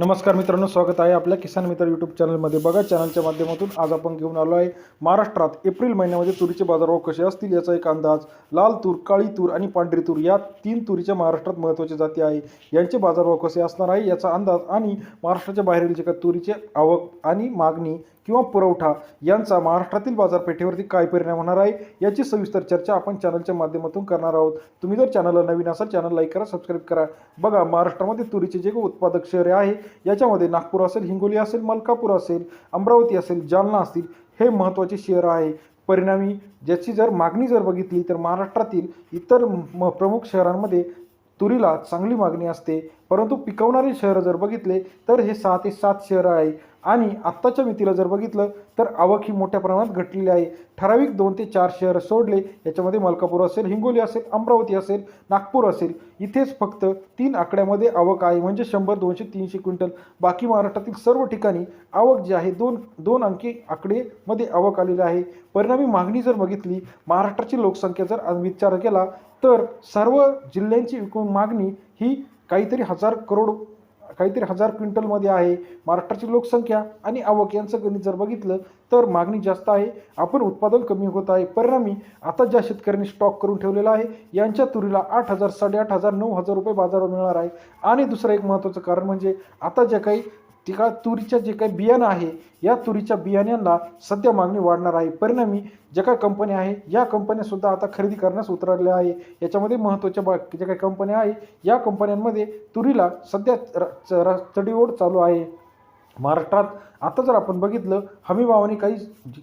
नमस्कार मित्रांनो स्वागत आहे आपल्या किसान मित्र यूट्यूब चॅनलमध्ये बघा चॅनलच्या माध्यमातून आज आपण घेऊन आलो आहे महाराष्ट्रात एप्रिल महिन्यामध्ये तुरीचे बाजारभाव कसे असतील याचा एक अंदाज. लाल तूर काळी तूर आणि पांढरी तूर या तीन तुरीच्या महाराष्ट्रात महत्त्वाच्या जाती आहे. यांचे बाजारभाव कसे असणार आहे याचा अंदाज आणि महाराष्ट्राच्या बाहेरील जे का तुरीचे आवक आणि मागणी किंवा पुरवठा यांचा महाराष्ट्रातील बाजारपेठेवरती काय परिणाम होणार आहे याची सविस्तर चर्चा आपण चॅनलच्या माध्यमातून करणार आहोत. तुम्ही जर चॅनलला नवीन असाल चॅनल लाईक करा सबस्क्राईब करा. बघा महाराष्ट्रामध्ये तुरीचे जे काही उत्पादक शहरे आहे याच्यामध्ये नागपूर असेल हिंगोली असेल मलकापूर असेल अमरावती असेल जालना असतील हे महत्त्वाचे शहर आहे. परिणामी ज्याची जर मागणी जर बघितली तर महाराष्ट्रातील इतर म प्रमुख शहरांमध्ये तुरीला चांगली मागणी असते. परंतु पिकवणारे शहरं जर बघितले तर हे सहा ते सात शहरं आहे. आणि आत्ताच्या मितीला जर बघितलं तर आवक ही मोठ्या प्रमाणात घटलेली आहे. ठराविक दोन ते चार शहर सोडले याच्यामध्ये मलकापूर असेल हिंगोली असेल अमरावती असेल नागपूर असेल इथेच फक्त तीन आकड्यामध्ये आवक आहे म्हणजे शंभर दोनशे तीनशे क्विंटल. बाकी महाराष्ट्रातील सर्व ठिकाणी आवक जी आहे दोन दोन अंकी आकडेमध्ये आवक आलेली आहे. परिणामी मागणी जर बघितली महाराष्ट्राची लोकसंख्या जर विचार केला तर सर्व जिल्ह्यांची एकूण मागणी ही काहीतरी हजार करोड काहीतरी हजार क्विंटलमध्ये आहे. महाराष्ट्राची लोकसंख्या आणि आवक यांचं गणित जर बघितलं तर मागणी जास्त आहे. आपण उत्पादन कमी होत आहे. परिणामी आता ज्या शेतकऱ्यांनी स्टॉक करून ठेवलेला आहे यांच्या तुरीला आठ हजार साडेआठ हजार नऊ हजार रुपये बाजारावर मिळणार आहे. आणि दुसरं एक महत्त्वाचं कारण म्हणजे आता ज्या काही तिका तुरीच्या जे काही बियाणं आहे या तुरीच्या बियाण्यांना सध्या मागणी वाढणार आहे. परिणामी ज्या काही कंपन्या आहे या कंपन्यासुद्धा आता खरेदी करण्यास उतरल्या आहे. याच्यामध्ये महत्त्वाच्या बा ज्या काही कंपन्या आहे या कंपन्यांमध्ये तुरीला सध्या र- च- र- चढीओढ चालू आहे. महाराष्ट्रात आता जर आपण बघितलं हमीभावाने काही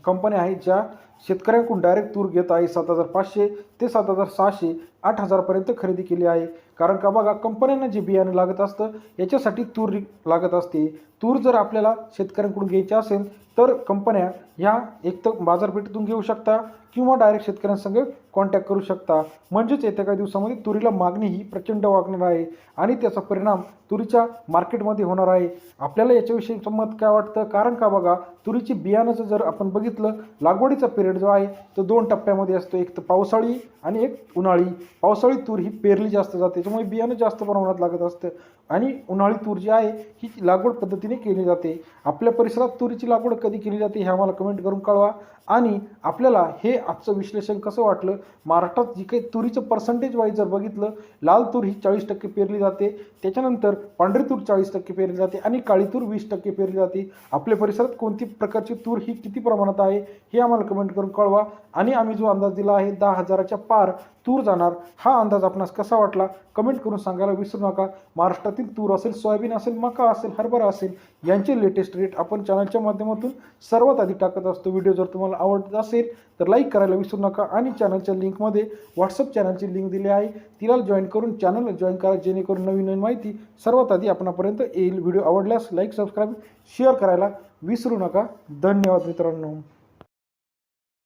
कंपन्या आहेत ज्या शेतकऱ्यांकडून डायरेक्ट तूर घेत आहे सात हजार पाचशे ते सात हजार सहाशे. आठ हजारपर्यंत खरेदी केली आहे. कारण का बघा कंपन्यांना जे बियाणं लागत असतं याच्यासाठी तूर लागत असते. तूर जर आपल्याला शेतकऱ्यांकडून घ्यायची असेल तर कंपन्या ह्या एक तर बाजारपेठेतून घेऊ शकता किंवा डायरेक्ट शेतकऱ्यांसंग कॉन्टॅक्ट करू शकता. म्हणजेच येत्या काही दिवसामध्ये तुरीला मागणी ही प्रचंड वागणार आहे आणि त्याचा परिणाम तुरीच्या मार्केटमध्ये होणार आहे. आपल्याला याच्याविषयी मत काय वाटतं? कारण का बघा तुरीची बियाणंचं जर आपण बघितलं लागवडीचा पिरियड जो आहे तो दोन टप्प्यामध्ये असतो. एक तर पावसाळी आणि एक उन्हाळी. पावसाळी तूर ही पेरली जास्त जाते त्याच्यामुळे बियाणं जास्त प्रमाणात लागत असतं. आणि उन्हाळी तूर जी आहे ही लागवड पद्धतीने केली जाते. आपल्या परिसरात तुरीची लागवड कधी केली जाते हे आम्हाला कमेंट करून कळवा. आणि आपल्याला हे आजचं विश्लेषण कसं वाटलं? महाराष्ट्रात जी काही तुरीचं पर्सेंटेज वाईज जर बघितलं लाल तूर ही चाळीस टक्के पेरली जाते. त्याच्यानंतर पांढरी तूर चाळीस टक्के पेरली जाते आणि काळी तूर वीस टक्के पेरली जाते. आपल्या परिसरात कोणती प्रकारची तूर ही किती प्रमाणात आहे हे आम्हाला कमेंट करून कळवा. आणि आम्ही जो अंदाज दिला आहे दहा हजाराच्या पार तूर जाणार हा अंदाज आपणास कसा वाटला? कमेंट करून सांगायला विसरू नका. महाराष्ट्रात भारतातील तूर असेल सोयाबीन असेल मका असेल हरभरा असेल यांचे लेटेस्ट रेट आपण चॅनलच्या माध्यमातून सर्वात आधी टाकत असतो. व्हिडिओ जर तुम्हाला आवडत असेल तर लाईक करायला विसरू नका आणि चॅनलच्या लिंकमध्ये व्हॉट्सअप चॅनलची लिंक दिली आहे. तिला जॉईन करून चॅनलला जॉईन करा जेणेकरून नवीन नवीन माहिती सर्वात आधी आपणापर्यंत येईल. व्हिडिओ आवडल्यास लाईक सबस्क्राईब शेअर करायला विसरू नका. धन्यवाद मित्रांनो.